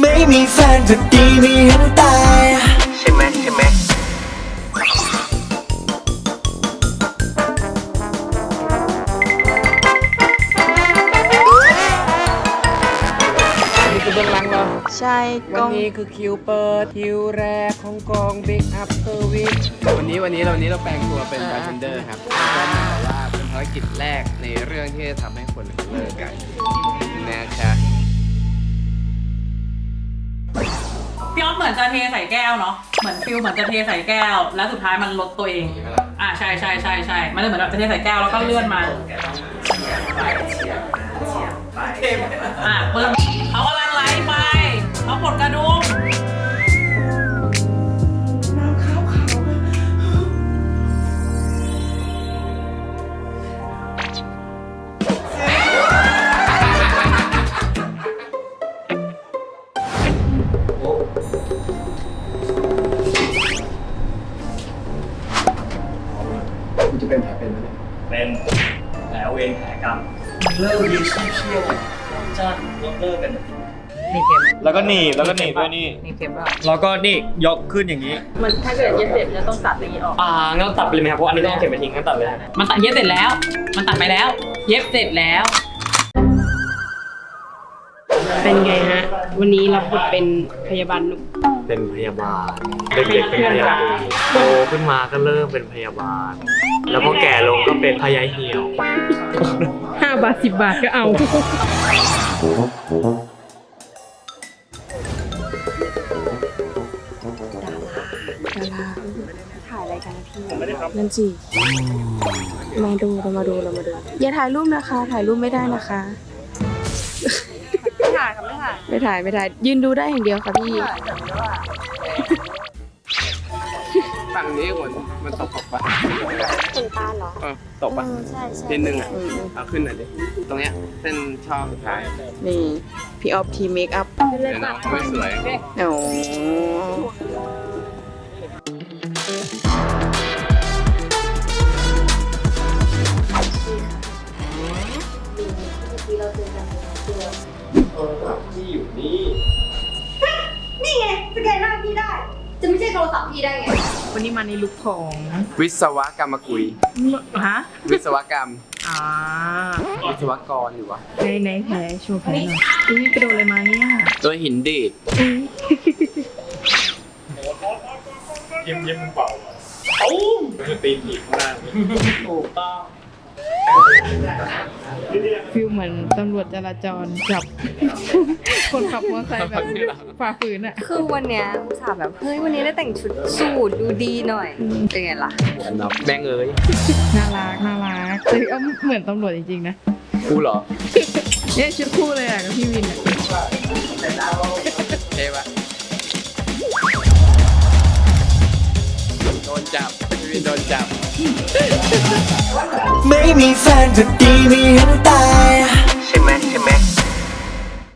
ไม่มีแฟนก็ดีไม่เห็นตายใช่ไหมใช่ไหมนี่คือเบื้องหลังเหรอใช่กวัล้นองนี้คือคิวเปิด คิวแรกของกอง Big Up Service วันนี้วันนี้เราวันนี้เราแปลงตัวเป็นบาร์เทนเดอร์ครับก็เหมือนกับว่าเป็นภารกิจแรกในเรื่องที่จะทำให้คนเลิกกัน มือนจะเทใส่แก้วเนาะ เหมือนฟิลเหมือนจะเทใส่แก้ว แล้วสุดท้ายมันลดตัวเอง อ่าใช่ใช่ใช่ใช่มันจะเหมือนแบบจะเทใส่แก้วแล้วก็เลื่อนมา อ่าปึ้งเขากำลังไหลไปเขาปลดกระดุ คุณจะเป็นแผลเป็นไหมเนี่ยเป็นแผลเวรแผลกรรมเลิกดีเชี่ยวเชี่ยวจ้างยกเลิกกันนี่เข็มแล้วก็หนีบแล้วก็หนีบด้วยนี่ นี่เข็มว่าแล้วก็นี่ยกขึ้นอย่างนี้ มันถ้าเกิดเย็บเสร็จจะต้องตัดอย่างนี้ออก อ่างั้นตัดไปเลยไหมครับเพราะอันนี้ต้องเอาเข็มไปทิ้งงั้นตัดเลยมันตัดเย็บเสร็จแล้ว มันตัดไปแล้ว เย็บเสร็จแล้ว เป็นไงฮะ วันนี้รับบทเป็นพยาบาลหนุ่มเป็นพยาบาลเด็กๆเป็นพยาบาลโตขึ้นมาก็เริ่มเป็นพยาบาล แล้วพอแก่ลงก็เป็นพยาเหี่ยว ห้าบาทสิบบาทก็เอา ถ่ายอะไรกันนะพี่นั่นสิ มาดูเรามาดูเรามาดู อย่าถ่ายรูปนะคะ ถ่ายรูปไม่ได้นะคะ ไม่ถ่ายค่ะไม่ถ่าย ไม่ถ่ายไม่ถ่าย ยืนดูได้อย่างเดียวค่ะพี่ ฝั่งนี้คนมันตกปะขนตาเหรอเออตกปะเออใช่ใช่นิดนึงอะอืมเอาขึ้นหน่อยดิตรงเนี้ยเส้นช่อสุดท้ายนี่ พี่ออฟทีเมคอัพเดี๋ยวน้องเขาไม่สวยโอ้ที่อยู่นี่นี่ไงสแกนหน้าพี่ได้ จะไม่ใช่ โทรศัพท์พี่ได้ไง วันนี้มาในลุคของวิศวกรรมกุย ฮะวิศวกรรม อ่าวิศวกรอยู่วะในในแผลโชว์แผลหน่อยอุ้ยไปโดนอะไรมาเนี่ยตัวหินดีดยิ้มยิ้มเปล่าเอ้าตีนถีบข้างหน้าถูกต้อง ฟิลเหมือนตำรวจจราจรจับ คนขับมอเตอร์ไซค์แบบฝ่าฝืนอะ คือวันเนี้ยอุตส่าห์แบบเฮ้ยวันนี้ได้แต่งชุดสูทดูดีหน่อย เป็นไงล่ะกันน็อกแม่งเอ้ยน่ารักน่ารักแต่เอาเหมือนตำรวจจริงๆนะกูเหรอเนี่ยชุดคู่เลยอะกับพี่วินอะเท่ปะโดนจับพี่วินโดนจับ ไม่มีแฟนจะดีไม่เห็นตา